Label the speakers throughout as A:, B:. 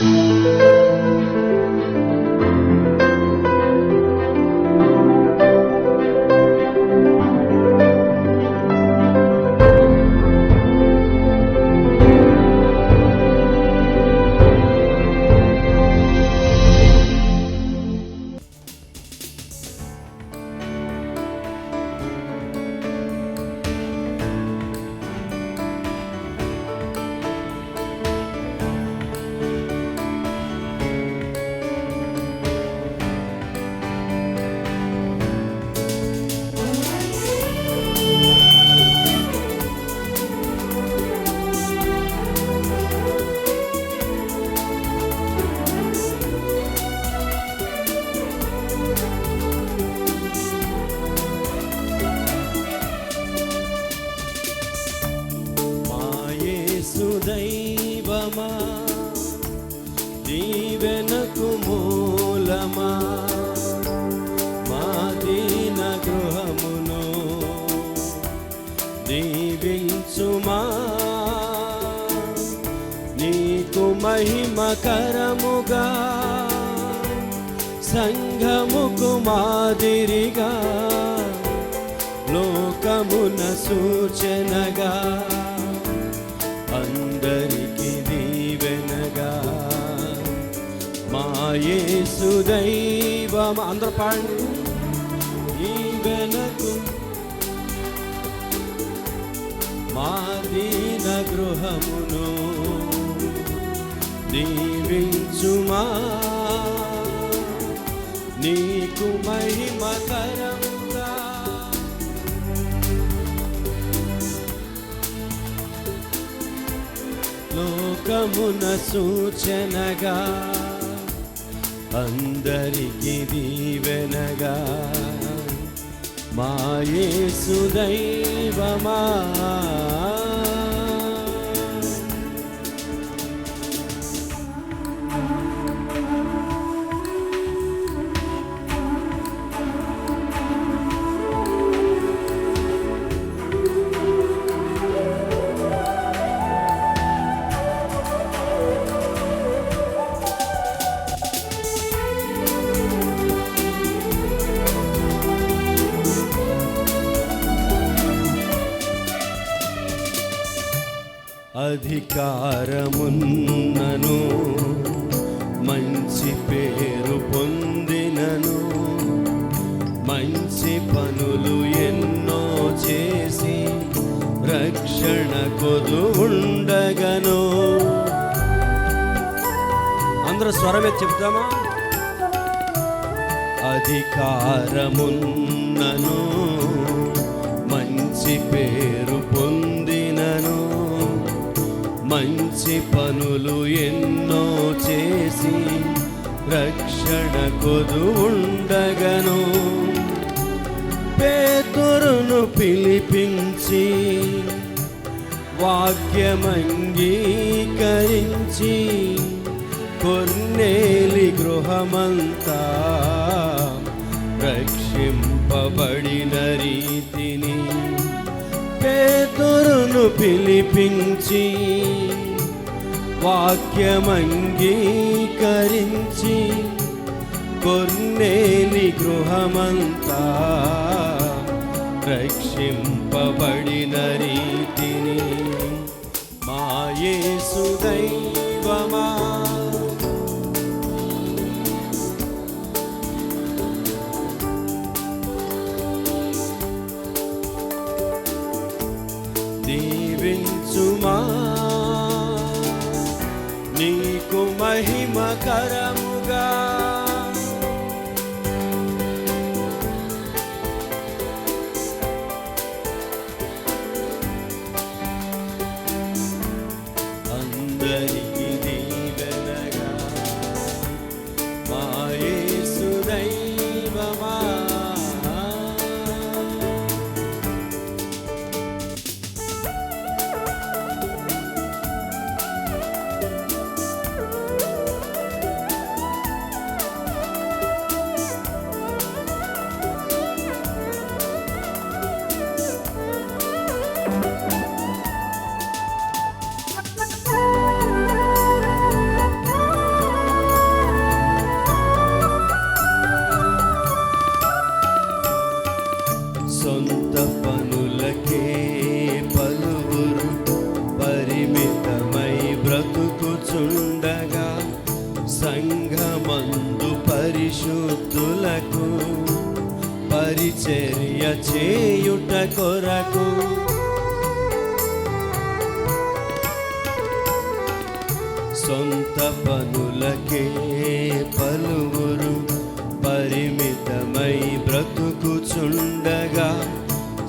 A: మాయేసు కరముగా సంఘముకు మాదిరిగా లోకమున సూచనగా అందరికి దీవెనగా. మాయేసు దైవం అందరు పాడండి. దీవెనకు మాదీన గృహమును దీవించుమా? నీకు మహిమకరముగా లోకమున సూచనగా అందరికి దీవెనగా. మాయేసు దైవమా? అధికారమున్నను మంచి పేరు పొందినను. మంచి పనులు ఎన్నో చేసి రక్షణ కొదు ఉండగను. అందరూ స్వరమే చెప్తామా అధికారమున్నను మంచి పేరు పొంది మంచి పనులు ఎన్నో చేసి రక్షణ కొదు ఉండగను. పేతురును పిలిపించి వాక్యమంగీకరించి కొన్నేలి గృహమంతా రక్షింపబడిన రీతి పిలిపించి వాక్యమంగీకరించి కొన్నేలి గృహమంతా రక్షింపబడిన రీతిని సుదై మహిమకరముగా సొంత పనులకే పలువురు పరిమితమై బ్రతుకుచుండగా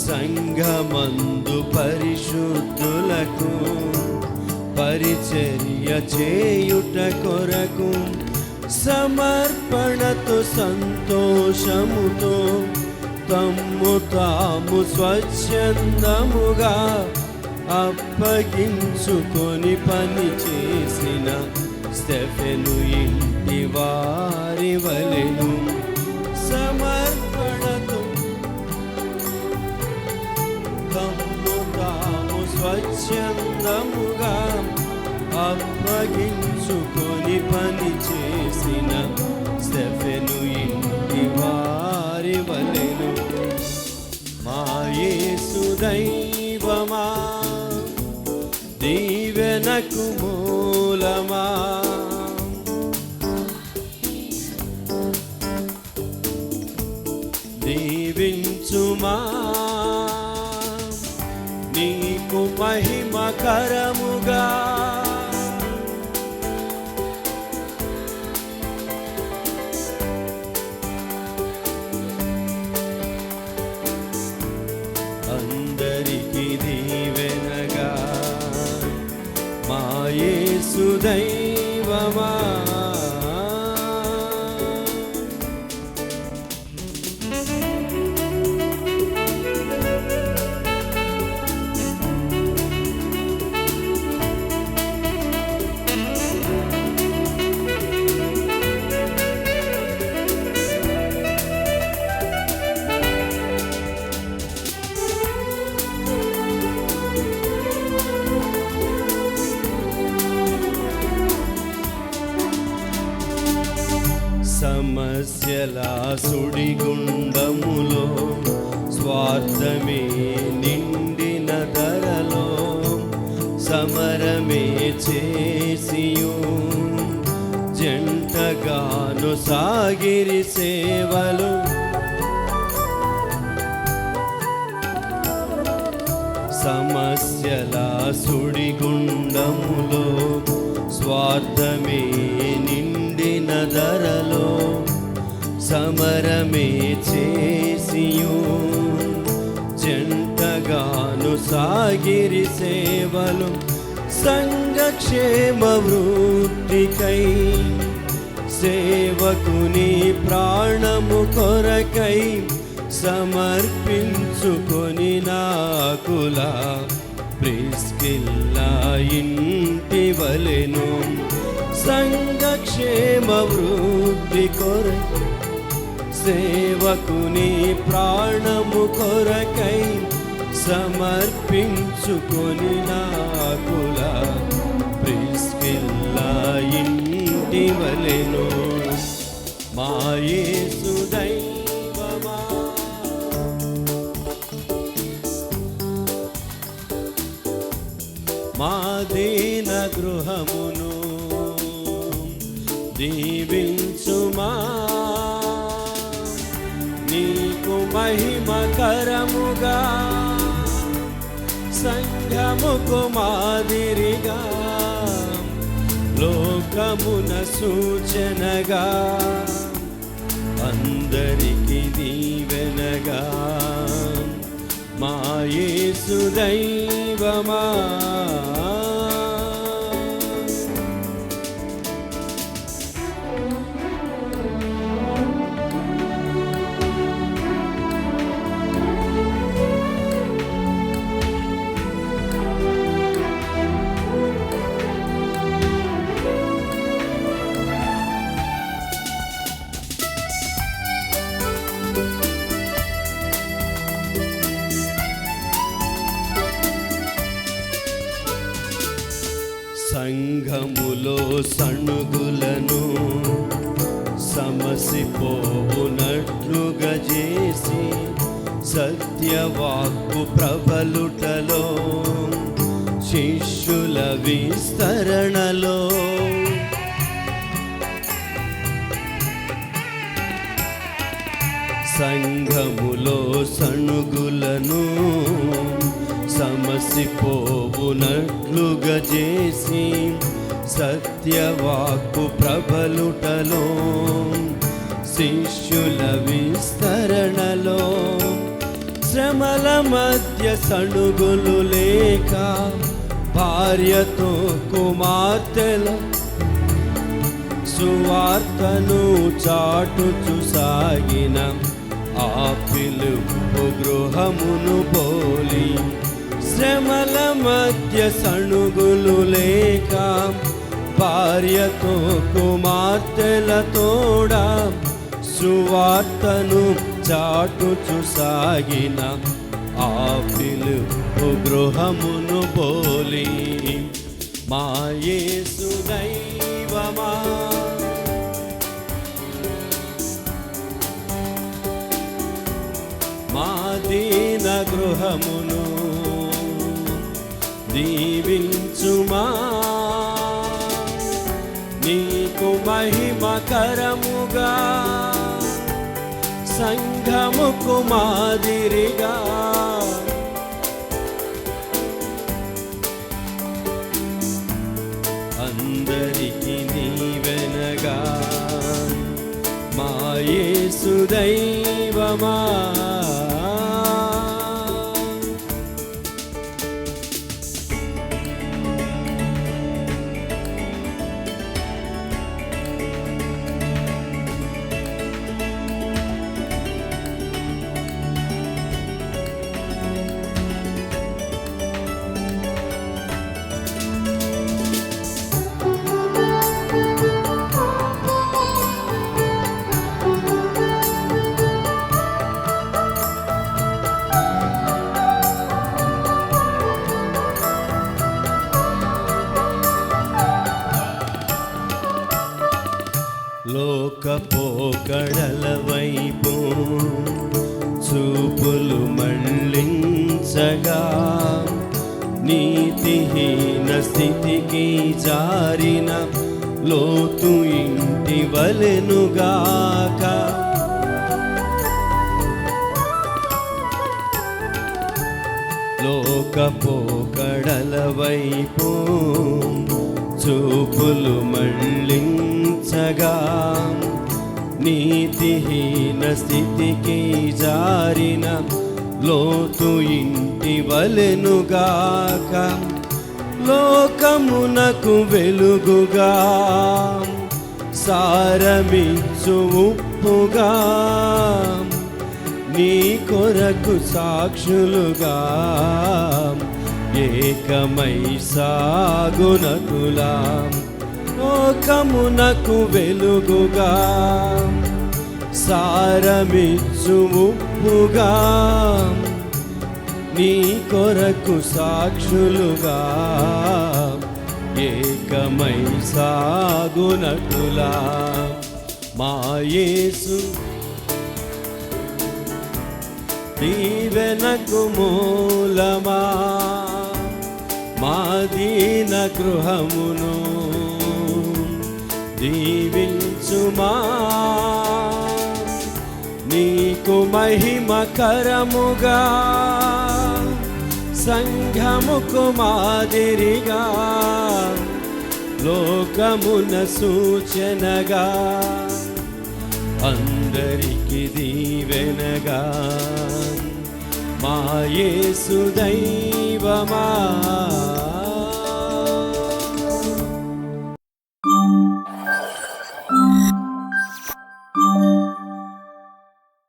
A: సంఘమందు పరిశుద్ధులకు పరిచర్య చేయుట కొరకు సమర్పణతో సంతోషముతో తమ్ము తాము స్వచ్ఛందముగా అప్పగించుకొని పని చేసిన స్టెఫెను ఇంటి వారి వలెను సమర్పణతో తమ్ము తాము స్వచ్ఛందముగా అప్పగించుకొని పని చేసిన స్టెఫెను ఇంటి వారి వలెను మా యేసు దీవెనకు మూలమా? దీవించుమా నీకు మహిమకరముగా today. సాగిరి సేవలు. సమస్యల సుడిగుండములో స్వార్థమే నిండిన ధరలో సమరమే చేసియు. జంటగాను సాగిరి సేవలు సంఘక్షేమ వృత్తికై సేవకుని ప్రాణము కొరకై సమర్పించుకొని నాకులా ప్రిస్కిల్లా ఇంటి వలెను సంఘక్షేమ వృద్ధి కొర సేవకుని ప్రాణము కొరకై సమర్పించుకొని నాకులా ప్రిస్కిల్లా ఇంటి వలెను. మాయేసు దైవమా. మా దీన గృహమును దీవించుమా. నీకు మహిమకరముగా సంఘముకు మాదిరిగా మార్గమున సూచనగా అందరికి దీవెనగా. మాయేసు దైవమా మోసిపోవునట్లుగా చేసి సత్యవాక్కు ప్రబలుటలో శిష్యుల విస్తరణలో. సంఘములో సణుగులను సమసిపోవునట్లుగా చేసి సత్యవాక్కు ప్రబలుటలో శిష్యుల విస్తరణలో శ్రమల మధ్య సణుగులు లేక భార్యతో కుమార్తెల సువార్తను చాటుచు సాగిన ఆ పిలుపు గృహమును పోలి శ్రమల మధ్య సణుగులు లేక భార్యతో కుమార్తెల తోడా సువార్తను చాటుచు సాగిన ఆ పిలుపు గృహమును పోలి మా యేసు దైవమా. మా దీన గృహమును దీవించుమా. నీకు మహిమకరముగా సంఘముకు మాదిరిగా అందరికి నీవెనగా మా యేసు దైవమా. లోతు ఇంటి వలెనుగాక. లోకపోకడల వైపు చూపులు మళ్ళించగా. నీతిహీన స్థితికి జారిన లోతు ఇంటి వలెనుగాక. లోకమునకు వెలుగుగా సారమిచ్చు ఉప్పుగా. నీ కొరకు సాక్షులుగా ఏకమై సాగునకులా. లోకమునకు వెలుగుగా సారమిచ్చు ఉప్పుగా. నీ కొరకు సాక్షులుగా ఏకమై సాగునకులా మాయేసు దీవెనకు మూలమా మా దీన గృహమును దీవించుమా. నీకు మహిమకరముగా సంఘముకు మాదిరిగా లోకమున సూచనగా అందరికి దీవెనగా. మాయేసు దైవమా